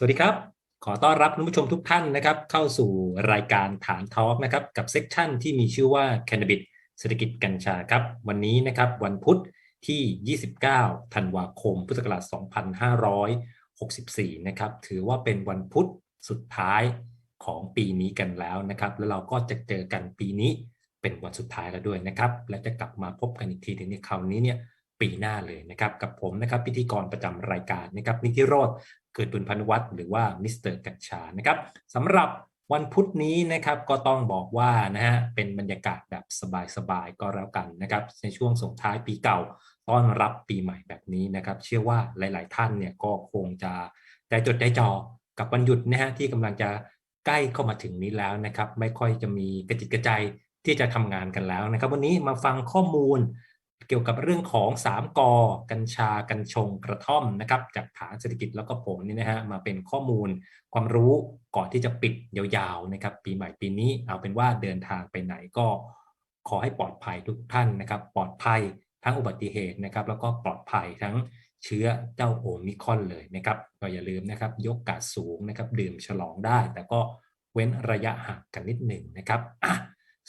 สวัสดีครับ ขอต้อนรับคุณผู้ชมทุกท่านนะครับ เข้าสู่รายการฐานทอล์กนะครับ กับเซกชันที่มีชื่อว่า Cannabis เศรษฐกิจกัญชาครับ วันนี้นะครับวันพุธที่ 29 ธันวาคม พุทธศักราช 2564 นะครับ ถือว่าเป็นวันพุธสุดท้ายของปีนี้กันแล้วนะครับ แล้วเราก็จะเจอกันปีนี้เป็นวันสุดท้ายแล้วด้วยนะครับ และจะกลับมาพบกันอีกทีในคราวนี้เนี่ยปีหน้าเลยนะครับ กับผมนะครับพิธีกรประจำรายการนะครับนิติโรธ เกิดบุญพันวัฒน์หรือว่ามิสเตอร์กัญชานะครับสำหรับวันพุธนี้นะครับก็ต้องบอกว่านะฮะเป็นบรรยากาศแบบสบายๆก็แล้วกันนะครับ ในช่วงส่งท้ายปีเก่าต้อนรับปีใหม่แบบนี้นะครับ เชื่อว่าหลาย ๆ ท่านเนี่ยก็คงจะได้จดได้จอกับวันหยุดนะฮะที่กำลังจะใกล้เข้ามาถึงนี้แล้วนะครับ ไม่ค่อยจะมีกระจิตกระใจที่จะทำงานกันแล้วนะครับ วันนี้มาฟังข้อมูล เกี่ยวกับเรื่องของ 3กอกัญชากัญชงกระท่อมนะครับ จากฐานเศรษฐกิจแล้วก็ผมนี่นะฮะมาเป็นข้อมูลความรู้ก่อนที่จะปิดยาวๆนะครับ ปีใหม่ปีนี้เอาเป็นว่าเดินทางไปไหนก็ ขอให้ปลอดภัยทุกท่านนะครับ ปลอดภัยทั้งอุบัติเหตุนะครับ แล้วก็ปลอดภัยทั้งเชื้อเจ้าโอมิคอนเลยนะครับก็อย่าลืมนะครับ ยกกาดสูงนะครับ ดื่มฉลองได้ แต่ก็เว้นระยะห่างกันนิดหนึ่งนะครับอะ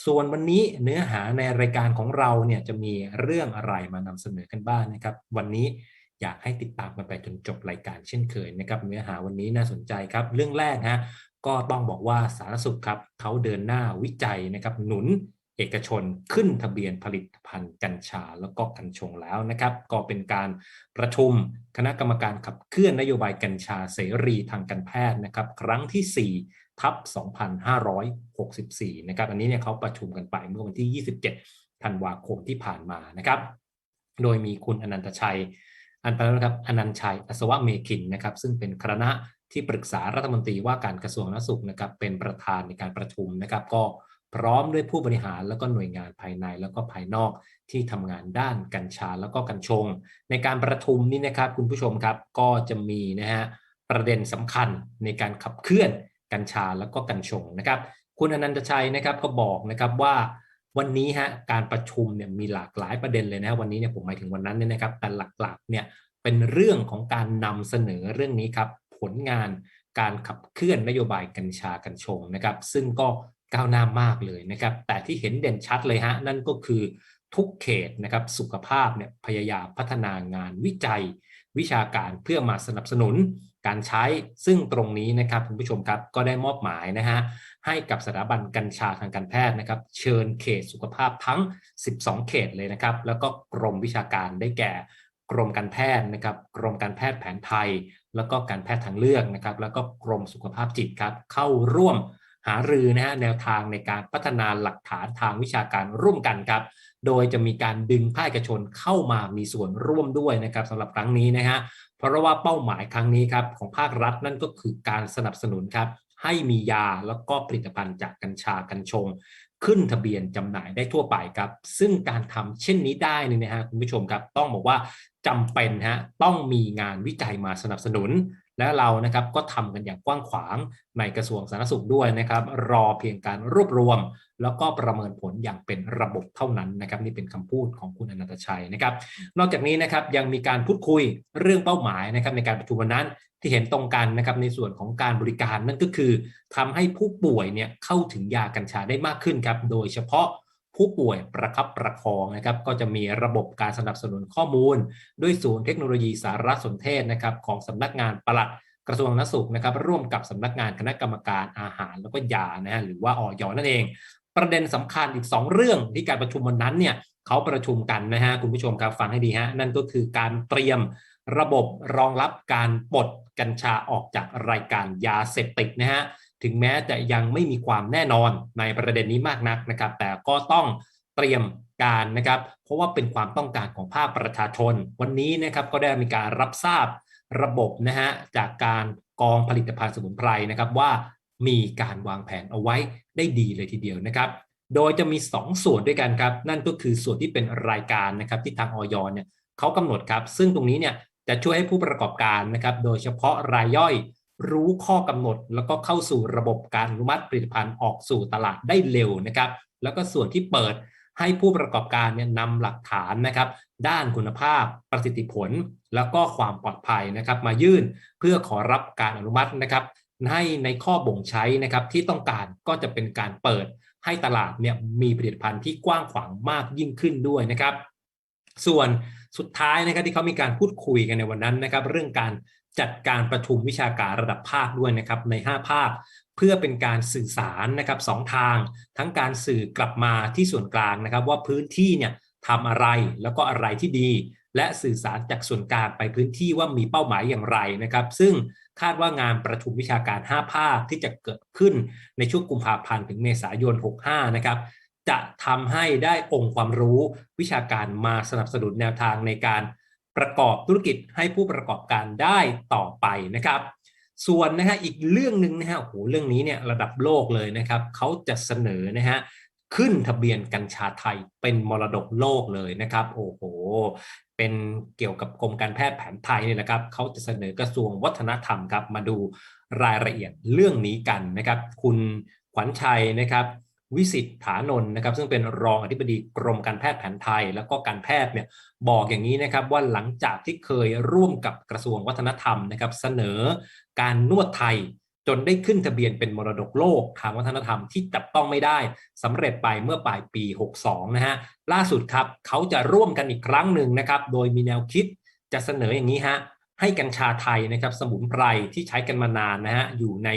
ส่วนวันนี้เนื้อหาในรายการของเราเนี่ยจะมีเรื่องอะไรมานำเสนอกันบ้างนะครับ วันนี้อยากให้ติดตามกันไปจนจบรายการเช่นเคยนะครับ เนื้อหาวันนี้น่าสนใจครับ เรื่องแรกฮะก็ต้องบอกว่าสาธารณสุขครับเขาเดินหน้าวิจัยนะครับ หนุนเอกชนขึ้นทะเบียนผลิตภัณฑ์กัญชาแล้วก็กัญชงแล้วนะครับ ก็เป็นการประชุมคณะกรรมการขับเคลื่อนนโยบายกัญชาเสรีทางการแพทย์นะครับ ครั้งที่ 4 ทับ2564 นะครับ อันนี้เนี่ยเขาประชุมกันไปเมื่อวันที่ 27 ธันวาคมที่ผ่านมานะครับ โดยมีคุณอนันตชัย อันไปแล้วนะครับ อนันชัย อัศวะเมคินนะครับ ซึ่งเป็นคณะที่ปรึกษารัฐมนตรีว่าการกระทรวงสาธารณสุขนะครับ เป็นประธานในการประชุมนะครับ ก็พร้อมด้วยผู้บริหารแล้วก็หน่วยงานภายในแล้วก็ภายนอกที่ทำงานด้านกัญชาแล้วก็กัญชง ในการประชุมนี้นะครับคุณผู้ชมครับก็จะมีนะฮะประเด็นสำคัญในการขับเคลื่อน กัญชาแล้วก็กัญชงนะครับ คุณอนันตชัยนะครับก็บอกนะครับว่าวันนี้ฮะการประชุมเนี่ยมีหลากหลายประเด็นเลยนะวันนี้เนี่ยผมหมายถึงวันนั้นเนี่ยนะครับ แต่หลักๆเนี่ยเป็นเรื่องของการนำเสนอเรื่องนี้ครับผลงานการขับเคลื่อนนโยบายกัญชากัญชงนะครับ ซึ่งก็ก้าวหน้ามากเลยนะครับ แต่ที่เห็นเด่นชัดเลยฮะนั่นก็คือทุกเขตนะครับสุขภาพเนี่ยพยายามพัฒนางานวิจัย วิชาการเพื่อมาสนับสนุน การใช้ซึ่งตรงนี้นะครับคุณผู้ชมครับก็ได้มอบหมายนะฮะให้กับสถาบันกัญชาทางการแพทย์นะครับ เชิญเขตสุขภาพทั้ง 12 เขตเลยนะครับ แล้วก็กรมวิชาการได้แก่ กรมการแพทย์นะครับ กรมการแพทย์แผนไทย แล้วก็การแพทย์ทางเลือกนะครับ แล้วก็กรมสุขภาพจิตครับ เข้าร่วมหารือนะฮะแนวทางในการพัฒนาหลักฐานทางวิชาการร่วมกันครับ โดยจะมีการดึงภาคเอกชนเข้ามามีส่วนร่วมด้วยนะครับสำหรับครั้งนี้นะฮะเพราะว่าเป้าหมายครั้งนี้ครับของภาครัฐนั่นก็คือการสนับสนุนครับให้มียาแล้วก็ผลิตภัณฑ์จากกัญชากัญชง ขึ้นทะเบียนจำหน่ายได้ทั่วไปครับ ซึ่งการทำเช่นนี้ได้นี่นะฮะคุณผู้ชมครับ ต้องบอกว่าจำเป็นฮะต้องมีงานวิจัยมาสนับสนุน และเรานะครับก็ทำกันอย่างกว้างขวางในกระทรวงสาธารณสุขด้วยนะครับ รอเพียงการรวบรวม แล้วก็ประเมินผลอย่างเป็นระบบเท่านั้นนะครับนี่เป็นคำพูดของคุณอนันตชัยนะครับ นอกจากนี้นะครับยังมีการพูดคุยเรื่องเป้าหมายนะครับในการประชุมวันนั้นที่เห็นตรงกันนะครับในส่วนของการบริการนั่นก็คือทำให้ผู้ป่วยเนี่ยเข้าถึงยากัญชาได้มากขึ้นครับโดยเฉพาะ ผู้ป่วยประคับประคองนะครับก็จะมีระบบการสนับสนุนข้อมูล ด้วยศูนย์เทคโนโลยีสารสนเทศนะครับของสำนักงานปลัดกระทรวงสาธารณสุขนะครับร่วมกับสำนักงานคณะกรรมการอาหารแล้วก็ยานะฮะหรือว่าออยนั่นเอง ประเด็นสำคัญอีก 2 เรื่องที่การประชุมวันนั้นเนี่ยเขาประชุมกันนะฮะคุณผู้ชมครับฟังให้ดีฮะนั่นก็คือการเตรียมระบบรองรับการปลดกัญชาออกจากรายการยาเสพติดนะฮะ ถึงแม้จะยังไม่มีความแน่นอนในประเด็นนี้มากนักนะครับ แต่ก็ต้องเตรียมการนะครับ เพราะว่าเป็นความต้องการของภาคประชาชน วันนี้นะครับก็ได้มีการรับทราบระบบนะฮะจากการกองผลิตภัณฑ์สมุนไพรนะครับว่ามีการวางแผนเอาไว้ได้ดีเลยทีเดียวนะครับ โดยจะมี 2 ส่วนด้วยกันครับ นั่นก็คือส่วนที่เป็นรายการนะครับที่ทางออยเนี่ยเขากำหนดครับ ซึ่งตรงนี้เนี่ยจะช่วยให้ผู้ประกอบการนะครับ โดยเฉพาะรายย่อย รู้ข้อกำหนด แล้วก็เข้าสู่ระบบการอนุมัติผลิตภัณฑ์ออกสู่ตลาดได้เร็วนะครับ แล้วก็ส่วนที่เปิดให้ผู้ประกอบการเนี่ยนำหลักฐานนะครับ ด้านคุณภาพประสิทธิผล แล้วก็ความปลอดภัยนะครับ มายื่นเพื่อขอรับการอนุมัตินะครับ ให้ในข้อบ่งใช้นะครับที่ต้องการก็จะเป็นการเปิดให้ตลาดเนี่ยมีผลิตภัณฑ์ที่กว้างขวางมากยิ่งขึ้นด้วยนะครับ ส่วนสุดท้ายนะครับที่เขามีการพูดคุยกันในวันนั้นนะครับ เรื่องการ จัดการประชุมวิชาการระดับภาคด้วยนะครับใน 5 ภาคเพื่อเป็นการสื่อสารนะครับสองทาง ทั้งการสื่อกลับมาที่ส่วนกลางนะครับ ว่าพื้นที่เนี่ยทำอะไรแล้วก็อะไรที่ดี และสื่อสารจากส่วนกลางไปพื้นที่ว่ามีเป้าหมายอย่างไรนะครับ ซึ่งคาดว่างานประชุมวิชาการ 5 ภาคที่จะเกิดขึ้นในช่วงกุมภาพันธ์ถึงเมษายน 65 นะครับ จะทำให้ได้องค์ความรู้วิชาการมาสนับสนุนแนวทางในการ ประกอบธุรกิจให้ผู้ประกอบการได้ต่อไปนะครับ ส่วนนะฮะอีกเรื่องหนึ่งนะฮะโอ้โหเรื่องนี้เนี่ยระดับโลกเลยนะครับเขาจะเสนอนะฮะขึ้นทะเบียนกัญชาไทยเป็นมรดกโลกเลยนะครับ โอ้โห เป็นเกี่ยวกับกรมการแพทย์แผนไทยนี่แหละครับเขาจะเสนอกระทรวงวัฒนธรรมครับมาดูรายละเอียดเรื่องนี้กันนะครับ คุณขวัญชัยนะครับ วิสิทธานนท์นะครับ ซึ่งเป็นรองอธิบดีกรมการแพทย์แผนไทย แล้วก็การแพทย์เนี่ยบอกอย่างนี้นะครับว่าหลังจากที่เคยร่วมกับกระทรวงวัฒนธรรมนะครับเสนอการนวดไทยจนได้ขึ้นทะเบียนเป็นมรดกโลกทางวัฒนธรรมที่จับต้องไม่ได้สำเร็จไปเมื่อปลายปี 62 นะฮะล่าสุดครับเขาจะร่วมกันอีกครั้งหนึ่งนะครับ โดยมีแนวคิดจะเสนออย่างนี้ฮะให้กัญชาไทยนะครับสมุนไพรที่ใช้กันมานานนะฮะอยู่ใน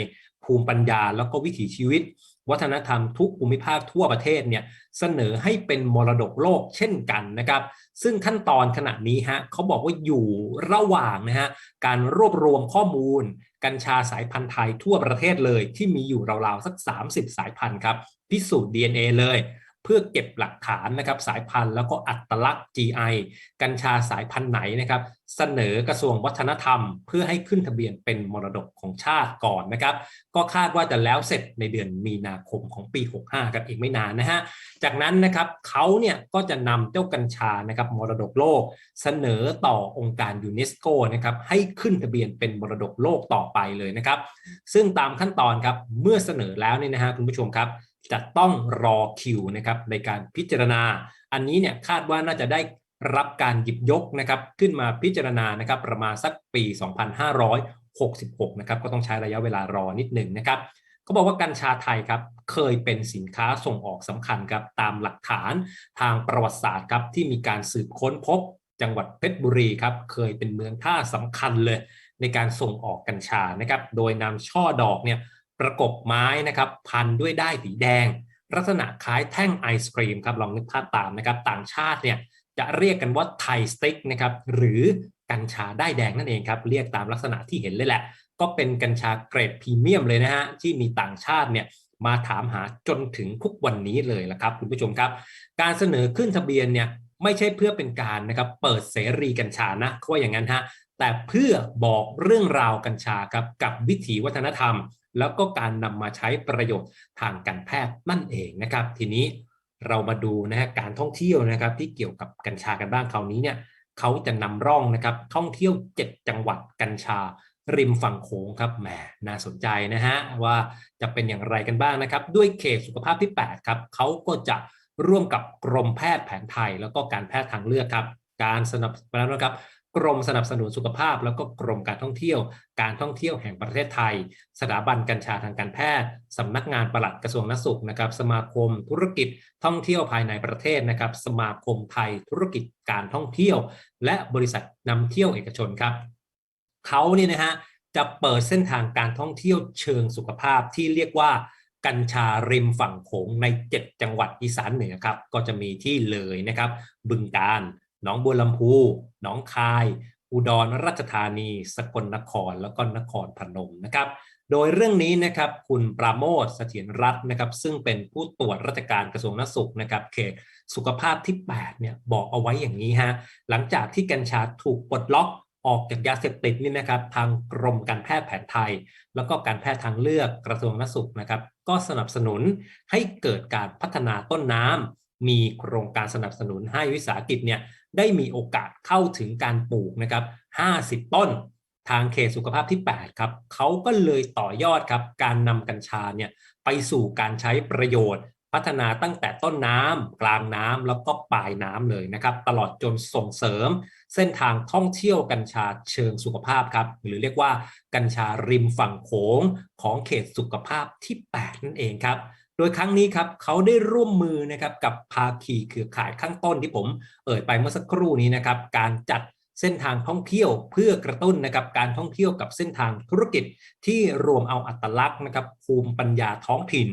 ภูมิปัญญาแล้วก็วิถีชีวิต วัฒนธรรมทุกภูมิภาคทั่วประเทศเนี่ยเสนอให้เป็นมรดกโลกเช่นกันนะครับ ซึ่งขั้นตอนขณะนี้ฮะเขาบอกว่าอยู่ระหว่างนะฮะการรวบรวมข้อมูล กัญชาสายพันธุ์ไทยทั่วประเทศเลย ที่มีอยู่ราวๆสัก 30 สายพันธุ์ครับพิสูจน์ DNA เลย เพื่อเก็บหลักฐานนะครับสายพันธุ์แล้วก็อัตลักษณ์ GI กัญชาสายพันธุ์ไหนนะครับ เสนอกระทรวงวัฒนธรรม เพื่อให้ขึ้นทะเบียนเป็นมรดกของชาติก่อนนะครับ ก็คาดว่าจะแล้วเสร็จในเดือนมีนาคมของปี 65กันอีกไม่นานนะฮะจากนั้นนะครับเขาเนี่ยก็จะนำเจ้ากัญชานะครับมรดกโลก เสนอต่อองค์การยูเนสโกนะครับให้ขึ้นทะเบียนเป็นมรดกโลกต่อไปเลยนะครับ ซึ่งตามขั้นตอนครับเมื่อเสนอแล้วเนี่ยนะฮะคุณผู้ชมครับ จะต้องรอคิวนะครับในการพิจารณา อันนี้เนี่ยคาดว่าน่าจะได้รับการหยิบยกนะครับขึ้นมาพิจารณานะครับประมาณสักปี 2566 นะครับก็ต้องใช้ระยะเวลารอนิดหนึ่งนะครับเขาบอกว่ากัญชาไทยครับเคยเป็นสินค้าส่งออกสำคัญครับตามหลักฐานทางประวัติศาสตร์ครับที่มีการสืบค้นพบจังหวัดเพชรบุรีครับเคยเป็นเมืองท่าสำคัญเลยในการส่งออกกัญชานะครับโดยนำช่อดอกเนี่ย ประกบไม้นะครับพันด้วยด้ายสีแดง ลักษณะคล้ายแท่งไอศครีมครับลองนึกภาพตามนะครับต่างชาติเนี่ยจะเรียกกันว่าไทยสติ๊กนะครับหรือกัญชาได้ายแดงนั่นเองครับเรียกตามลักษณะที่เห็นเลยแหละ ก็เป็นกัญชาเกรดพรีเมียมเลยนะฮะที่มีต่างชาติเนี่ยมาถามหาจนถึงทุกวันนี้เลยละครับคุณผู้ชมครับ การเสนอขึ้นทะเบียนเนี่ยไม่ใช่เพื่อเป็นการนะครับเปิดเสรีกัญชานะเขาว่าอย่างนั้นฮะแต่เพื่อบอกเรื่องราวกัญชาครับกับวิถีวัฒนธรรม แล้วก็การนำมาใช้ประโยชน์ทางการแพทย์นั่นเองนะครับ ทีนี้เรามาดูนะฮะการท่องเที่ยวนะครับที่เกี่ยวกับกัญชากันบ้างคราวนี้เนี่ยเขาจะนำร่องนะครับท่องเที่ยว 7 จังหวัดกัญชาริมฝั่งโขงครับแหมน่าสนใจนะฮะว่าจะเป็นอย่างไรกันบ้างนะครับ ด้วยเขตสุขภาพที่ 8 ครับเขาก็จะร่วมกับกรมแพทย์แผนไทย แล้วก็การแพทย์ทางเลือกครับ การสนับสนุนนะครับ กรมสนับสนุนสุขภาพ แล้วก็กรมการท่องเที่ยว การท่องเที่ยวแห่งประเทศไทย สถาบันกัญชาทางการแพทย์สำนักงานปลัดกระทรวงนสุขนะครับ สมาคมธุรกิจท่องเที่ยวภายในประเทศนะครับ สมาคมไทยธุรกิจการท่องเที่ยว และบริษัทนำเที่ยวเอกชนครับเขาเนี่ยนะฮะจะเปิดเส้นทางการท่องเที่ยวเชิงสุขภาพที่เรียกว่ากัญชาริมฝั่งโขงใน 7 จังหวัดอีสานเหนือครับ ก็จะมีที่เลยนะครับ บึงกาฬ หนองบัวลำพูหนองคาย อุดรราชธานี สกลนครแล้วก็นครพนมนะครับ โดยเรื่องนี้นะครับคุณปราโมทเสถียรรัตน์นะครับ ซึ่งเป็นผู้ตรวจราชการกระทรวงนสุขนะครับเขตสุขภาพที่ 8 เนี่ยบอกเอาไว้อย่างนี้ฮะหลังจากที่กัญชาถูกปลดล็อกออกจากยาเสพติดนี่นะครับทางกรมการแพทย์แผนไทย แล้วก็การแพทย์ทางเลือกกระทรวงนสุขนะครับ ก็สนับสนุนให้เกิดการพัฒนาต้นน้ำมีโครงการสนับสนุนให้วิสาหกิจเนี่ย ได้มีโอกาสเข้าถึงการปลูกนะครับ50 ต้นทางเขตสุขภาพที่ 8 ครับเขาก็เลยต่อยอดครับการนำกัญชาเนี่ยไปสู่การใช้ประโยชน์ พัฒนาตั้งแต่ต้นน้ำกลางน้ำแล้วก็ปลายน้ำเลยนะครับ ตลอดจนส่งเสริม เส้นทางท่องเที่ยวกัญชาเชิงสุขภาพครับ หรือเรียกว่ากัญชาริมฝั่งโขงของเขตสุขภาพที่ 8 นั่นเองครับ โดยครั้งนี้ครับเขาได้ร่วมมือนะครับกับภาคีเครือข่ายข้างต้นที่ผมเอ่ยไปเมื่อสักครู่นี้นะครับ การจัดเส้นทางท่องเที่ยวเพื่อกระตุ้นนะครับการท่องเที่ยวกับเส้นทางธุรกิจที่รวมเอาอัตลักษณ์นะครับภูมิปัญญาท้องถิ่น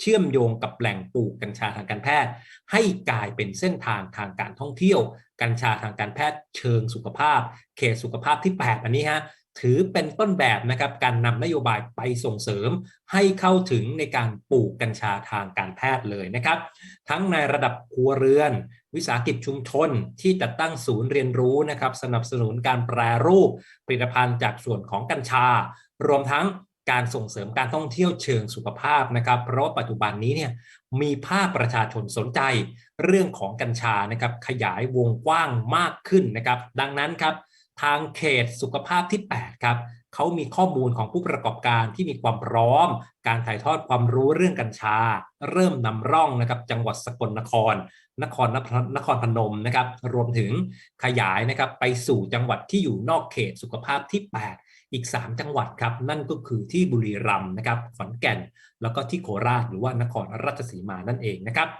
เชื่อมโยงกับแหล่งปลูกกัญชาทางการแพทย์ ให้กลายเป็นเส้นทางทางการท่องเที่ยว กัญชาทางการแพทย์เชิงสุขภาพ เขตสุขภาพที่ 8 อันนี้ฮะ ถือเป็นต้นแบบนะครับการนำนโยบายไปส่งเสริมให้เข้าถึงในการปลูกกัญชาทางการแพทย์เลยนะครับ ทั้งในระดับครัวเรือน วิสาหกิจชุมชนที่จัดตั้งศูนย์เรียนรู้นะครับ สนับสนุนการแปรรูปผลิตภัณฑ์จากส่วนของกัญชา รวมทั้งการส่งเสริมการท่องเที่ยวเชิงสุขภาพนะครับ เพราะปัจจุบันนี้เนี่ยมีภาคประชาชนสนใจ เรื่องของกัญชานะครับขยายวงกว้างมากขึ้นนะครับ ดังนั้นครับ ทางเขตสุขภาพที่ 8 ครับเขามีข้อมูลของผู้ประกอบการที่มีความพร้อม การถ่ายทอดความรู้เรื่องกัญชา เริ่มนำร่องนะครับจังหวัดสกลนคร นครนครพนมนะครับรวมถึงขยายนะครับไปสู่จังหวัดที่อยู่นอกเขตสุขภาพที่ 8 อีก 3 จังหวัดครับนั่นก็คือที่บุรีรัมย์นะครับขอนแก่น แล้วก็ที่โคราชหรือว่านครราชสีมานั่นเองนะครับ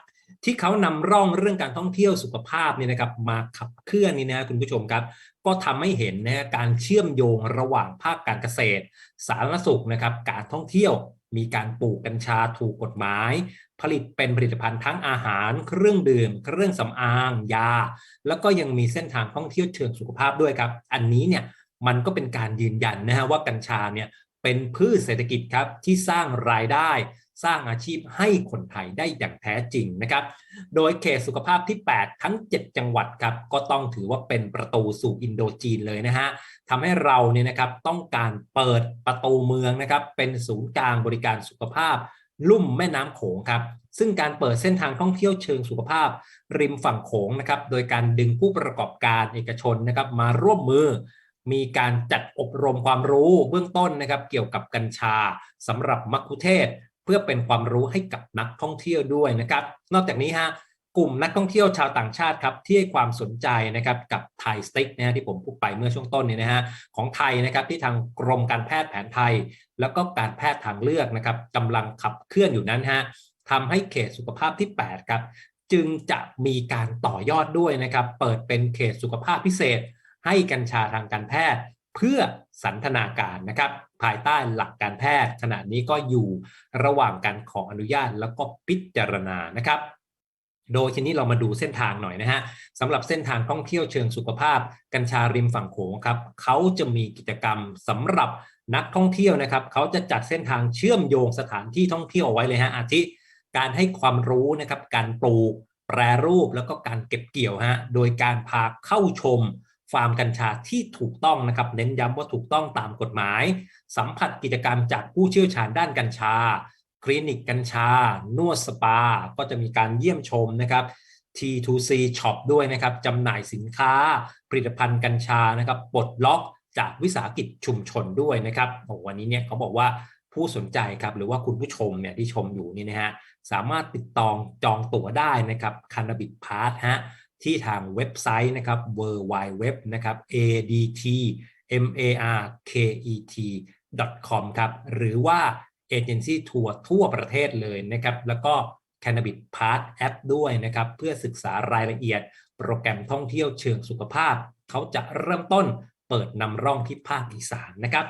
ที่เขานำร่องเรื่องการท่องเที่ยวสุขภาพเนี่ยนะครับมาขับเคลื่อนนี่นะคุณผู้ชมครับ ก็ทำให้เห็นนะการเชื่อมโยงระหว่างภาคการเกษตร สาธารณสุขนะครับ การท่องเที่ยวมีการปลูกกัญชาถูกกฎหมาย ผลิตเป็นผลิตภัณฑ์ทั้งอาหาร เครื่องดื่ม เครื่องสำอาง ยา แล้วก็ยังมีเส้นทางท่องเที่ยวเชิงสุขภาพด้วยครับ อันนี้เนี่ยมันก็เป็นการยืนยันนะฮะว่ากัญชาเนี่ยเป็นพืชเศรษฐกิจครับที่สร้างรายได้ สร้างอาชีพให้คนไทยได้อย่างแท้จริงนะครับ โดยเขตสุขภาพที่ 8 ทั้ง 7 จังหวัดครับก็ต้องถือว่าเป็นประตูสู่อินโดจีนเลยนะฮะทำให้เราเนี่ยนะครับต้องการเปิดประตูเมืองนะครับเป็นศูนย์กลางบริการสุขภาพ ลุ่มแม่น้ำโขงครับซึ่งการเปิดเส้นทางท่องเที่ยวเชิงสุขภาพ ริมฝั่งโขงนะครับโดยการดึงผู้ประกอบการเอกชนนะครับมาร่วมมือมีการจัดอบรมความรู้เบื้องต้นนะครับเกี่ยวกับกัญชาสำหรับมัคคุเทศ เพื่อเป็นความรู้ให้กับนักท่องเที่ยวด้วยนะครับ นอกจากนี้ฮะกลุ่มนักท่องเที่ยวชาวต่างชาติครับที่ให้ความสนใจนะครับกับไทยสติ๊กนะฮะที่ผมพูดไปเมื่อช่วงต้นนี้นะฮะของไทยนะครับที่ทางกรมการแพทย์แผนไทย แล้วก็การแพทย์ทางเลือกนะครับกำลังขับเคลื่อนอยู่นั้นฮะทำให้เขตสุขภาพที่ 8 ครับ จึงจะมีการต่อยอดด้วยนะครับ เปิดเป็นเขตสุขภาพพิเศษ ให้กัญชาทางการแพทย์ เพื่อสันทนาการนะครับ ภายใต้หลักการแพทย์ ขณะนี้ก็อยู่ระหว่างการขออนุญาตแล้วก็พิจารณานะครับ โดยทีนี้เรามาดูเส้นทางหน่อยนะฮะสำหรับเส้นทางท่องเที่ยวเชิงสุขภาพ กัญชาริมฝั่งโขงครับเขาจะมีกิจกรรมสำหรับนักท่องเที่ยวนะครับเขาจะจัดเส้นทางเชื่อมโยงสถานที่ท่องเที่ยวไว้เลยฮะอาทิการให้ความรู้นะครับการปลูกแปรรูปแล้วก็การเก็บเกี่ยวฮะโดยการพาเข้าชม ฟาร์มกัญชาที่ถูกต้องนะครับเน้นย้ำว่าถูกต้องตามกฎหมาย สัมผัสกิจกรรมจากผู้เชี่ยวชาญด้านกัญชา คลินิกกัญชา นวดสปา ก็จะมีการเยี่ยมชมนะครับ T2C Shop ด้วยนะครับจำหน่ายสินค้า ผลิตภัณฑ์กัญชานะครับปลดล็อกจากวิสาหกิจชุมชนด้วยนะครับโอ้วันนี้เนี่ยเขาบอกว่าผู้สนใจครับหรือว่าคุณผู้ชมเนี่ยที่ชมอยู่นี่นะฮะสามารถติดต่อจองตั๋วได้นะครับค a น a b i s Pass ฮะ ที่ทางเว็บไซต์นะครับ w w w นะครับ adt market com ครับ หรือว่าเอเจนซี่ทัวร์ทั่วประเทศเลยนะครับ แล้วก็ Cannabis Pass แอปด้วยนะครับ เพื่อศึกษารายละเอียด โปรแกรมท่องเที่ยวเชิงสุขภาพ เขาจะเริ่มต้นเปิดนำร่องที่ภาคอีสานนะครับ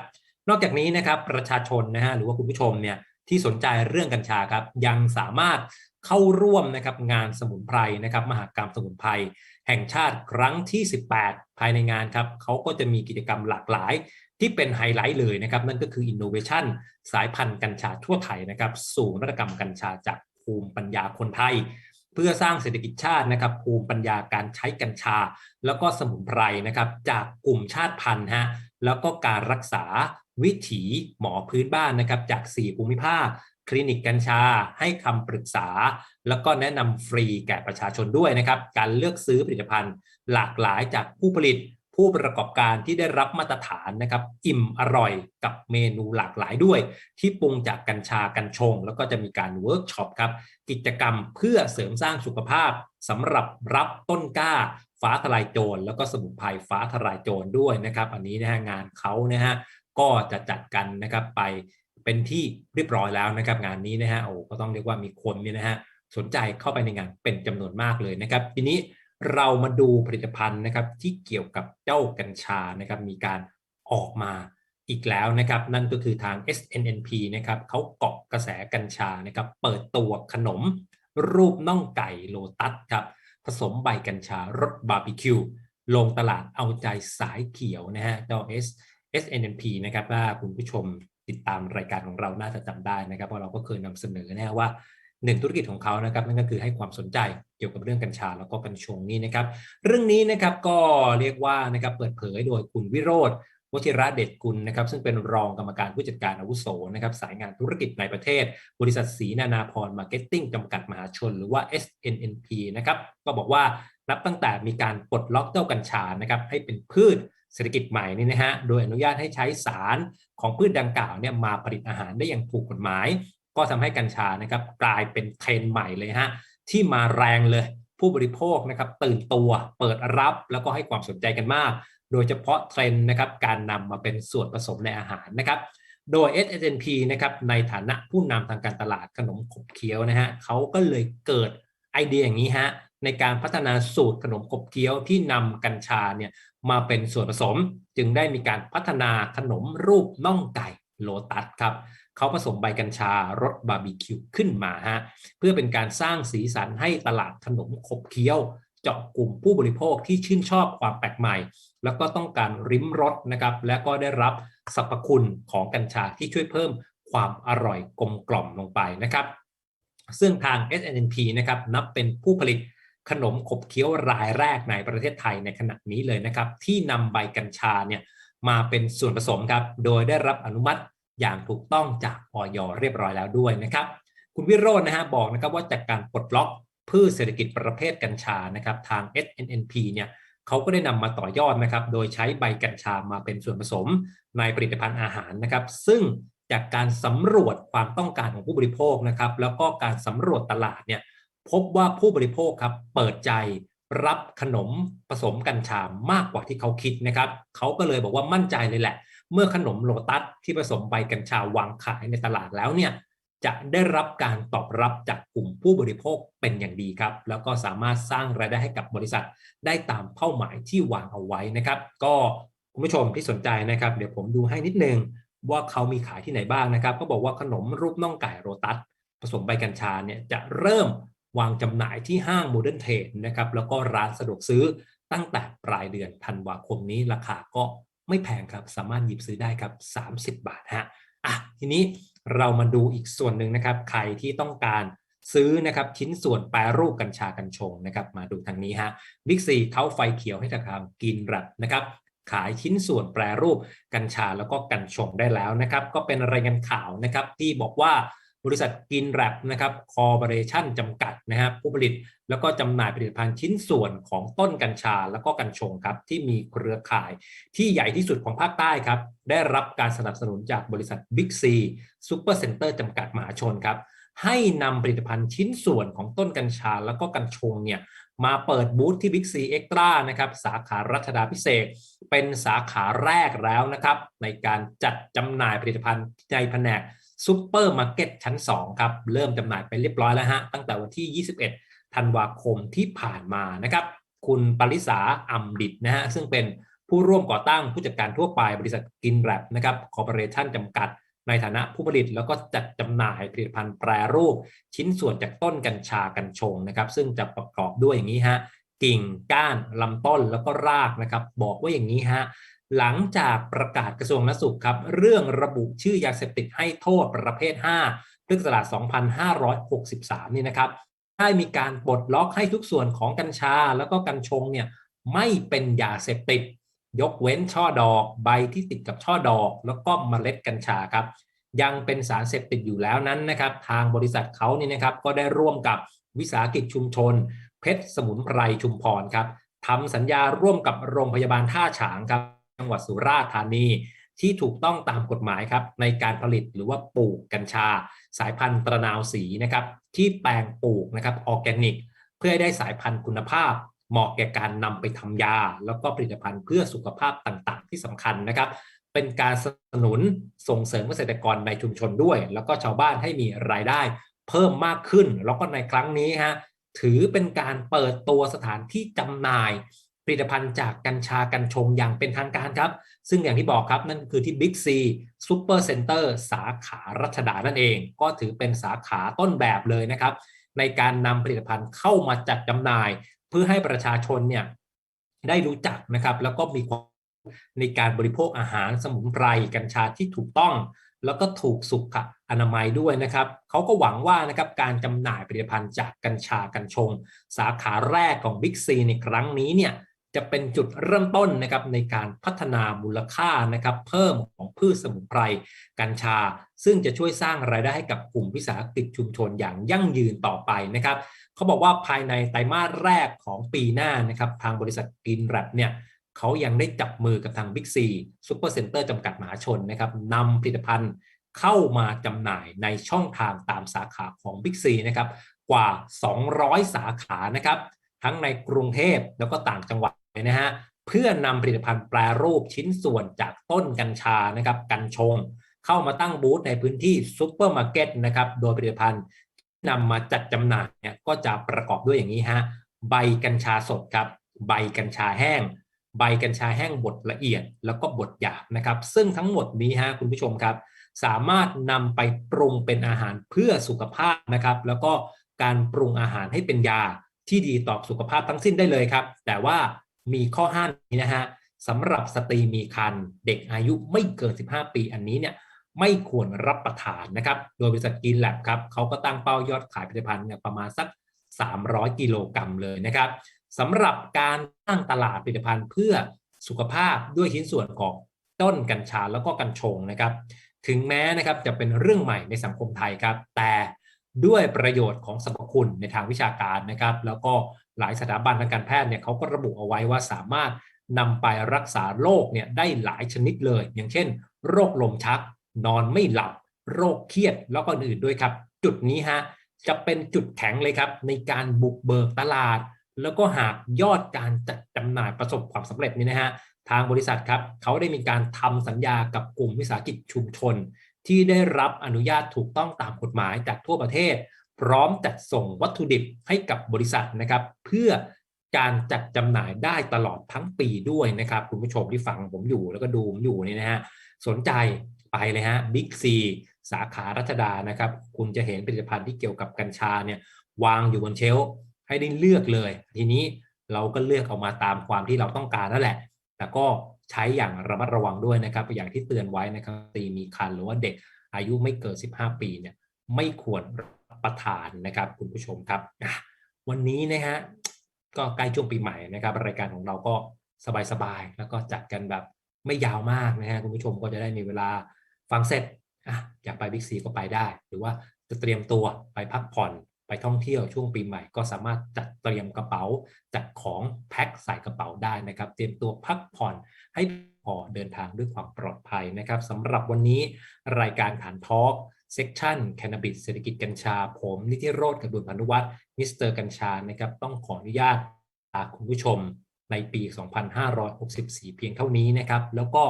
นอกจากนี้นะครับประชาชนนะฮะหรือว่าคุณผู้ชมเนี่ยที่สนใจเรื่องกัญชาครับยังสามารถ เข้าร่วมนะครับงานสมุนไพรนะครับมหากรรมสมุนไพรแห่งชาติครั้งที่ 18 ภายในงานครับเขาก็จะมีกิจกรรมหลากหลายที่เป็นไฮไลท์เลยนะครับ นั่นก็คือ Innovation สายพันธุ์กัญชาทั่วไทยนะครับ สู่นวัตกรรมกัญชาจากภูมิปัญญาคนไทย เพื่อสร้างเศรษฐกิจชาตินะครับ ภูมิปัญญาการใช้กัญชา แล้วก็สมุนไพรนะครับ จากกลุ่มชาติพันธุ์ฮะแล้วก็การรักษาวิถีหมอพื้นบ้านนะครับ จาก 4 ภูมิภาค คลินิกกัญชา ให้คำปรึกษา แล้วก็แนะนำฟรีแก่ประชาชนด้วยนะครับ การเลือกซื้อผลิตภัณฑ์ หลากหลายจากผู้ผลิตผู้ประกอบการที่ได้รับมาตรฐานนะครับ อิ่มอร่อยกับเมนูหลากหลายด้วย ที่ปรุงจากกัญชากัญชง แล้วก็จะมีการเวิร์กช็อปครับ กิจกรรมเพื่อเสริมสร้างสุขภาพสำหรับรับต้นกล้า ฟ้าทลายโจรแล้วก็สมุนไพรฟ้าทลายโจรด้วยนะครับ อันนี้นะฮะงานเขานะฮะก็จะจัดกันนะครับไป เป็นที่เรียบร้อยแล้วนะครับงานนี้นะฮะโอ้ก็ต้องเรียกว่ามีคนเนี่ยนะฮะสนใจเข้าไปในงานเป็นจำนวนมากเลยนะครับ ทีนี้เรามาดูผลิตภัณฑ์นะครับที่เกี่ยวกับเจ้ากัญชานะครับมีการออกมาอีกแล้วนะครับ นั่นก็คือทาง SNNP นะครับเขาเกาะกระแสกัญชานะครับเปิดตัวขนม รูปน่องไก่โลตัสครับผสมใบกัญชารสบาร์บีคิวลงตลาดเอาใจสายเขียวนะฮะเจ้า S SNNP นะครับว่าคุณผู้ชม ติดตามรายการของเราน่าจะจำได้นะครับเพราะเราก็เคยนำเสนอแนะว่าหนึ่งธุรกิจของเขานะครับนั่นก็คือให้ความสนใจเกี่ยวกับเรื่องกัญชาแล้วก็กัญชงนี่นะครับ เรื่องนี้นะครับก็เรียกว่านะครับเปิดเผยโดยคุณวิโรธวชิระเดชกุลนะครับซึ่งเป็นรองกรรมการผู้จัดการอาวุโสนะครับสายงานธุรกิจในประเทศ บริษัทสีนานาพรมาร์เก็ตติ้งจำกัดมหาชน หรือว่า SNNP นะครับก็บอกว่านับตั้งแต่มีการปลดล็อกเจ้ากัญชานะครับให้เป็นพืช เศรษฐกิจใหม่นี่นะฮะโดยอนุญาตให้ใช้สารของพืชดังกล่าวเนี่ยมาผลิตอาหารได้อย่างถูกกฎหมาย ก็ทำให้กัญชานะครับกลายเป็นเทรนใหม่เลยฮะที่มาแรงเลยผู้บริโภคนะครับตื่นตัวเปิดรับแล้วก็ให้ความสนใจกันมาก โดยเฉพาะเทรนนะครับการนำมาเป็นส่วนผสมในอาหารนะครับ โดย SNP นะครับในฐานะผู้นำทางการตลาดขนมขบเคี้ยวนะฮะเขาก็เลยเกิดไอเดียอย่างนี้ฮะในการพัฒนาสูตรขนมขบเคี้ยวที่นำกัญชาเนี่ย มาเป็นส่วนผสม จึงได้มีการพัฒนาขนมรูปน่องไก่โลตัสครับเขาผสมใบกัญชารสบาร์บีคิวขึ้นมาฮะเพื่อเป็นการสร้างสีสันให้ตลาดขนมขบเคี้ยว เจาะกลุ่มผู้บริโภคที่ชื่นชอบความแปลกใหม่ แล้วก็ต้องการริมรสนะครับและก็ได้รับสรรพคุณของกัญชาที่ช่วยเพิ่มความอร่อยกลมกล่อมลงไปนะครับ ซึ่งทาง SNP นะครับนับเป็นผู้ผลิต ขนมขบเคี้ยวรายแรกในประเทศไทยในขณะนี้เลยนะครับ ที่นำใบกัญชาเนี่ยมาเป็นส่วนผสมครับ โดยได้รับอนุมัติอย่างถูกต้องจากออยเรียบร้อยแล้วด้วยนะครับ คุณวิโรจน์นะฮะบอกนะครับว่าจากการปลดล็อกพืชเศรษฐกิจประเภทกัญชานะครับทาง SNNP เนี่ยเขาก็ได้นำมาต่อยอดนะครับ โดยใช้ใบกัญชามาเป็นส่วนผสมในผลิตภัณฑ์อาหารนะครับ ซึ่งจากการสำรวจความต้องการของผู้บริโภคนะครับ แล้วก็การสำรวจตลาดเนี่ย พบว่าผู้บริโภคครับเปิดใจรับขนมผสมกัญชามากกว่าที่เขาคิดนะครับเขาก็เลยบอกว่ามั่นใจเลยแหละ เมื่อขนมโลตัสที่ผสมใบกัญชาวางขายในตลาดแล้วเนี่ยจะได้รับการตอบรับจากกลุ่มผู้บริโภคเป็นอย่างดีครับ แล้วก็สามารถสร้างรายได้ให้กับบริษัทได้ตามเป้าหมายที่วางเอาไว้นะครับ ก็คุณผู้ชมที่สนใจนะครับ เดี๋ยวผมดูให้นิดนึงว่าเขามีขายที่ไหนบ้างนะครับ ก็บอกว่าขนมรูปน่องไก่โรตัสผสมใบกัญชาเนี่ยจะเริ่ม วางจำหน่ายที่ห้างโมเดิร์นเทรดนะครับแล้วก็ร้านสะดวกซื้อตั้งแต่ปลายเดือนธันวาคมนี้ราคาก็ไม่แพงครับ สามารถหยิบซื้อได้ครับ 30 บาทฮะอะทีนี้เรามาดูอีกส่วนหนึ่งนะครับ ใครที่ต้องการซื้อนะครับชิ้นส่วนแปรรูปกัญชากัญชงนะครับมาดูทางนี้ฮะบิ๊กซีเขาไฟเขียวให้ทางกินรับนะครับขายชิ้นส่วนแปรรูปกัญชาแล้วก็กัญชงได้แล้วนะครับ ก็เป็นรายงานข่าวนะครับที่บอกว่า บริษัทกินแรปนะครับคอร์ปอเรชั่นจำกัดนะครับผู้ผลิตแล้วก็จำหน่ายผลิตภัณฑ์ชิ้นส่วนของต้นกัญชาแล้วก็กัญชงครับที่มีเครือข่ายที่ใหญ่ที่สุดของภาคใต้ครับได้รับการสนับสนุนจากบริษัท Big C Super Center จำกัดมหาชนครับให้นำผลิตภัณฑ์ชิ้นส่วนของต้นกัญชาแล้วก็กัญชงเนี่ยมาเปิดบูธที่ Big C Extra นะครับสาขารัชดาพิเศษเป็นสาขาแรกแล้วนะครับในการจัดจำหน่ายผลิตภัณฑ์ในแผนก ซูเปอร์มาร์เก็ตชั้น 2 ครับ เริ่มจำหน่ายไปเรียบร้อยแล้วฮะ ตั้งแต่วันที่ 21 ธันวาคมที่ผ่านมานะครับ คุณปริษาอัมดิตนะฮะ ซึ่งเป็นผู้ร่วมก่อตั้งผู้จัดการทั่วไปบริษัทกินแรปนะครับคอร์ปอเรชั่นจำกัดในฐานะผู้ผลิตแล้วก็จัดจำหน่ายผลิตภัณฑ์แปรรูป ชิ้นส่วนจากต้นกัญชากัญชงนะครับ ซึ่งจะประกอบด้วยอย่างนี้ฮะกิ่งก้านลำต้นแล้วก็รากนะครับ บอกว่าอย่างนี้ฮะ หลังจากประกาศกระทรวงนสุขครับเรื่องระบุชื่อยาเสพติดให้โทษประเภท 5พฤศจิกายน2563 นี่นะครับได้มีการปลดล็อกให้ทุกส่วนของกัญชาแล้วก็กัญชงเนี่ยไม่เป็นยาเสพติด ยกเว้นช่อดอกใบที่ติดกับช่อดอก แล้วก็เมล็ดกัญชาครับ ยังเป็นสารเสพติดอยู่แล้วนั้นนะครับ ทางบริษัทเขานี่นะครับก็ได้ร่วมกับวิสาหกิจชุมชน เพชรสมุนไพรชุมพรครับทำสัญญาร่วมกับโรงพยาบาลท่าฉางครับ จังหวัดสุราษฎร์ธานีที่ถูกต้องตามกฎหมายครับในการผลิตหรือว่าปลูกกัญชา สายพันธุ์ตระนาวสีนะครับที่แปลงปลูกนะครับออร์แกนิก เพื่อให้ได้สายพันธุ์คุณภาพ เหมาะแก่การนำไปทำยา แล้วก็ผลิตภัณฑ์เพื่อสุขภาพต่างๆ ที่สำคัญนะครับ เป็นการสนับสนุนส่งเสริมเกษตรกรในชุมชนด้วย แล้วก็ชาวบ้านให้มีรายได้ เพิ่มมากขึ้น แล้วก็ในครั้งนี้ฮะถือเป็นการเปิดตัวสถานที่จำหน่าย ผลิตภัณฑ์จากกัญชากัญชงอย่างเป็นทางการครับ ซึ่งอย่างที่บอกครับนั่นคือที่ Big C Super Center สาขารัชดานั่นเอง ก็ถือเป็นสาขาต้นแบบเลยนะครับ ในการนำผลิตภัณฑ์เข้ามาจัดจำหน่าย เพื่อให้ประชาชนเนี่ยได้รู้จักนะครับ แล้วก็มีความในการบริโภคอาหารสมุนไพรกัญชาที่ถูกต้อง แล้วก็ถูกสุขอนามัยด้วยนะครับเขาก็หวังว่านะครับการจำหน่ายผลิตภัณฑ์จากกัญชากัญชง สาขาแรกของ Big C ในครั้งนี้เนี่ย จะเป็นจุดเริ่มต้นนะครับในการพัฒนามูลค่านะครับเพิ่มของพืชสมุนไพรกัญชา ซึ่งจะช่วยสร้างรายได้ให้กับกลุ่มวิสาหกิจชุมชนอย่างยั่งยืนต่อไปนะครับเขาบอกว่าภายในไตรมาสแรกของปีหน้านะครับทางบริษัทกินแรปเนี่ยเขายังได้จับมือกับทาง Big C Super Center จำกัดมหาชนนะครับนำผลิตภัณฑ์เข้ามาจำหน่ายในช่องทางตามสาขาของ Big C นะครับกว่า 200 สาขานะครับทั้งในกรุงเทพแล้วก็ต่างจังหวัด นะฮะเพื่อนำผลิตภัณฑ์แปรรูปชิ้นส่วนจากต้นกัญชานะครับกัญชง เข้ามาตั้งบูธในพื้นที่ซูเปอร์มาร์เก็ตนะครับโดยผลิตภัณฑ์นำมาจัดจำหน่ายเนี่ยก็จะประกอบด้วยอย่างนี้ฮะใบกัญชาสดครับ ใบกัญชาแห้ง ใบกัญชาแห้งบดละเอียด แล้วก็บดหยาบนะครับ ซึ่งทั้งหมดนี้ฮะคุณผู้ชมครับ สามารถนำไปปรุงเป็นอาหารเพื่อสุขภาพนะครับ แล้วก็การปรุงอาหารให้เป็นยาที่ดีต่อสุขภาพทั้งสิ้นได้เลยครับ แต่ว่า มีข้อห้ามนี้นะฮะสำหรับสตรีมีครรภ์เด็กอายุไม่เกิน 15 ปีอันนี้เนี่ยไม่ควรรับประทานนะครับ โดยบริษัทกินแลบครับเขาก็ตั้งเป้ายอดขายผลิตภัณฑ์เนี่ยประมาณสัก 300 กิโลกรัมเลยนะครับสำหรับการตั้งตลาดผลิตภัณฑ์เพื่อสุขภาพด้วยชิ้นส่วนของต้นกัญชาแล้วก็กัญชงนะครับ ถึงแม้นะครับจะเป็นเรื่องใหม่ในสังคมไทยครับ แต่ ด้วยประโยชน์ของสรรพคุณในทางวิชาการนะครับ แล้วก็หลายสถาบันทางการแพทย์เนี่ยเขาก็ระบุเอาไว้ว่าสามารถนำไปรักษาโรคเนี่ยได้หลายชนิดเลย อย่างเช่น โรคลมชัก นอนไม่หลับ โรคเครียดแล้วก็อื่นด้วยครับ จุดนี้ฮะจะเป็นจุดแข็งเลยครับ ในการบุกเบิกตลาด แล้วก็หากยอดการจัดจำหน่ายประสบความสำเร็จนี่นะฮะทางบริษัทครับเขาได้มีการทำสัญญากับกลุ่มวิสาหกิจชุมชน ที่ได้รับอนุญาตถูกต้องตามกฎหมายจากทั่วประเทศ พร้อมจัดส่งวัตถุดิบให้กับบริษัทนะครับ เพื่อการจัดจำหน่ายได้ตลอดทั้งปีด้วยนะครับ คุณผู้ชมที่ฟังผมอยู่แล้วก็ดูผมอยู่นี่นะฮะสนใจไปเลยฮะบิ๊กซีสาขารัชดานะครับ คุณจะเห็นผลิตภัณฑ์ที่เกี่ยวกับกัญชาเนี่ยวางอยู่บนเชลฟ์ให้ได้เลือกเลย ทีนี้เราก็เลือกออกมาตามความที่เราต้องการนั่นแหละ แต่ก็ ใช้อย่างระมัดระวังด้วยนะครับ อย่างที่เตือนไว้นะครับตีมีคันหรือว่าเด็กอายุไม่เกิน 15 ปีเนี่ยไม่ควรประทานนะครับคุณผู้ชมครับ วันนี้นะฮะก็ใกล้ช่วงปีใหม่นะครับ รายการของเราก็สบายๆแล้วก็จัดกันแบบไม่ยาวมากนะฮะคุณผู้ชมก็จะได้มีเวลาฟังเสร็จออยากไปบิ๊กซีก็ไปได้ หรือว่าจะเตรียมตัวไปพักผ่อน ไปท่องเที่ยวช่วงปีใหม่ก็สามารถจัดเตรียมกระเป๋าจัดของแพ็คใส่กระเป๋าได้นะครับ เตรียมตัวพักผ่อนให้พอเดินทางด้วยความปลอดภัยนะครับสำหรับวันนี้รายการฐานทอล์กเซกชันแคนาบิสเศรษฐกิจกัญชา ผมนิติโรธกับดุลพานุวัฒน์มิสเตอร์กัญชานะครับต้องขออนุญาตคุณผู้ชมในปี 2564 เพียงเท่านี้นะครับ แล้วก็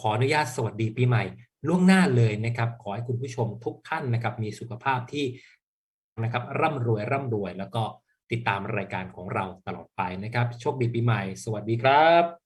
ขออนุญาตสวัสดีปีใหม่ล่วงหน้าเลยนะครับ ขอให้คุณผู้ชมทุกท่านนะครับมีสุขภาพที่ นะครับร่ำรวยร่ำรวย แล้วก็ติดตามรายการของเราตลอดไปนะครับ โชคดีปีใหม่ สวัสดีครับ